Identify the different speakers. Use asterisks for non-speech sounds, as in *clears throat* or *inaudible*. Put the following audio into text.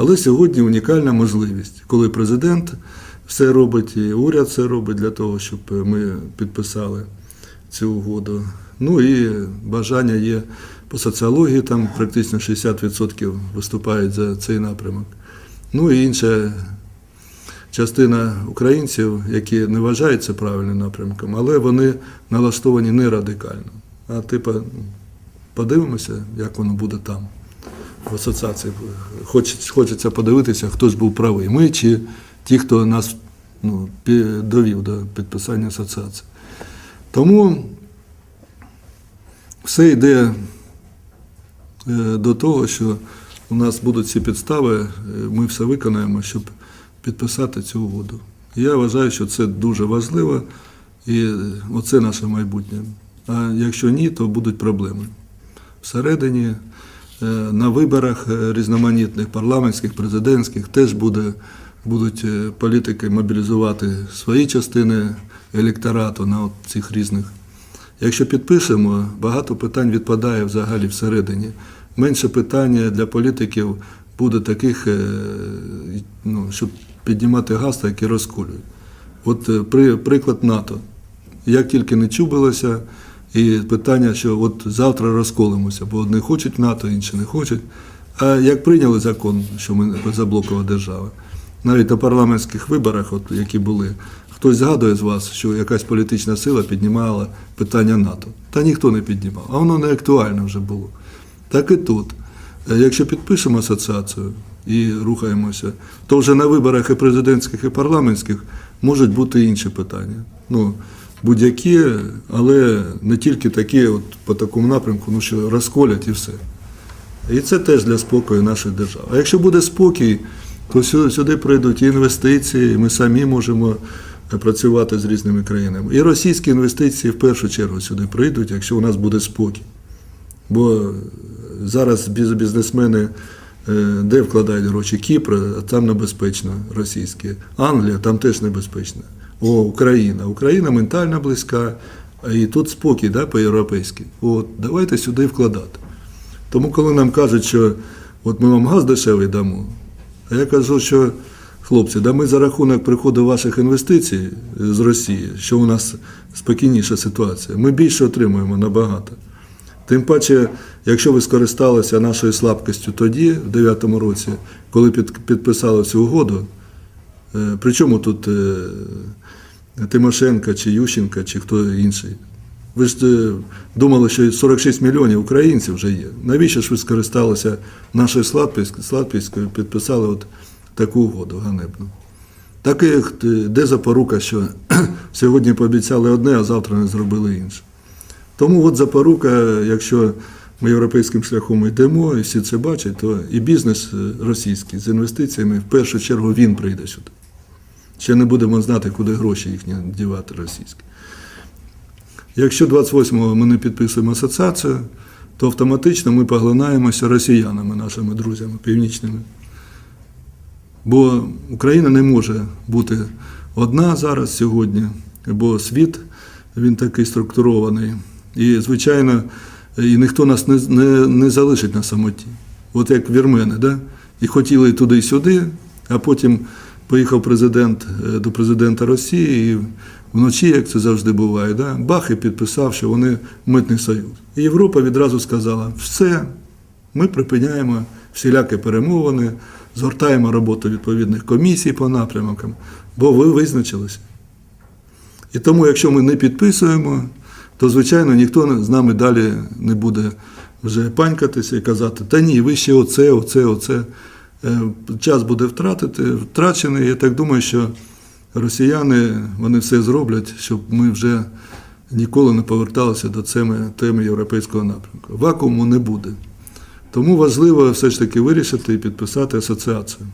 Speaker 1: Але сьогодні унікальна можливість, коли президент все робить, і уряд все робить для того, щоб ми підписали цю угоду. Ну і бажання є по соціології, там практично 60% виступають за цей напрямок. Ну і інша частина українців, які не вважають це правильним напрямком, але вони налаштовані не радикально. А типа, ну, подивимося, як воно буде там. В асоціації Хоч- хочеться подивитися, хто ж був правий. Ми чи ті, хто нас ну, довів до підписання асоціації. Тому все йде е, до того, що у нас будуть ці підстави, е, ми все виконаємо, щоб підписати цю угоду. Я вважаю, що це дуже важливо, і е, оце наше майбутнє. А якщо ні, то будуть проблеми. Всередині, на виборах е, різноманітних парламентських, президентських теж буде, будуть е, політики мобілізувати свої частини електорату на цих різних Якщо підпишемо, багато питань відпадає взагалі всередині. Менше питання для політиків буде таких, е, ну, щоб піднімати гаста, які розколюють. От е, при, приклад НАТО. Як тільки не чубилося, і питання, що от завтра розколимося, бо одні хочуть НАТО, інші не хочуть. А як прийняли закон, що ми заблокова держава, навіть на парламентських виборах, от, які були, хтось згадує з вас, що якась політична сила піднімала питання НАТО. Та ніхто не піднімав, а воно не актуальне вже було. Так і тут. Е, Якщо підпишемо асоціацію і рухаємося, то вже на виборах і президентських, і парламентських можуть бути інші питання. Ну, будь-які, але не тільки такі, от по такому напрямку, ну що розколять і все. І це теж для спокою нашої держави. А якщо буде спокій, то сюди прийдуть і інвестиції, і ми самі можемо працювати з різними країнами. І російські інвестиції в першу чергу сюди прийдуть, якщо у нас буде спокій. Бо зараз біз- бізнесмени е, де вкладають гроші? Кіпр, там небезпечно російські. Англія, там теж небезпечно. О, Україна. Україна ментально близька, і тут спокій да, по-європейськи. От, давайте сюди вкладати. Тому, коли нам кажуть, що от ми вам газ дешевий дамо, а я кажу, що хлопці, да ми за рахунок приходу ваших інвестицій з Росії, що у нас спокійніша ситуація, ми більше отримуємо набагато. Тим паче, якщо ви скористалися нашою слабкістю тоді, в 2009 році, коли під, підписали цю угоду, причому тут е, Тимошенко чи Ющенко, чи хто інший. Ви ж е, думали, що 46 мільйонів українців вже є. Навіщо ж ви скористалися нашою слабкістю підписали от таку угоду ганебну? Так і е, де запорука, що *clears throat* сьогодні пообіцяли одне, а завтра не зробили інше. Тому от запорука, якщо ми європейським шляхом йдемо, і всі це бачать, то і бізнес е, російський з інвестиціями в першу чергу він прийде сюди. Ще не будемо знати, куди гроші їхні дівати російські. Якщо 28-го ми не підписуємо асоціацію, то автоматично ми поглинаємося росіянами, нашими друзями північними. Бо Україна не може бути одна зараз сьогодні, бо світ він такий структурований. І, звичайно, і ніхто нас не, не, не залишить на самоті. От як вірмени, да? і хотіли туди-сюди, а потім поїхав президент е, до президента Росії, і вночі, як це завжди буває, да? бах і підписав, що вони митний союз. І Європа відразу сказала: все, ми припиняємо всілякі перемовини, згортаємо роботу відповідних комісій по напрямкам, бо ви визначилися. І тому, якщо ми не підписуємо, то, звичайно, ніхто з нами далі не буде вже панькатися і казати, та ні, ви ще оце, оце, оце. Е, Час буде втратити, втрачений. Я так думаю, що росіяни вони все зроблять, щоб ми вже ніколи не поверталися до теми, європейського напрямку. Вакууму не буде. Тому важливо все ж таки вирішити і підписати асоціацію.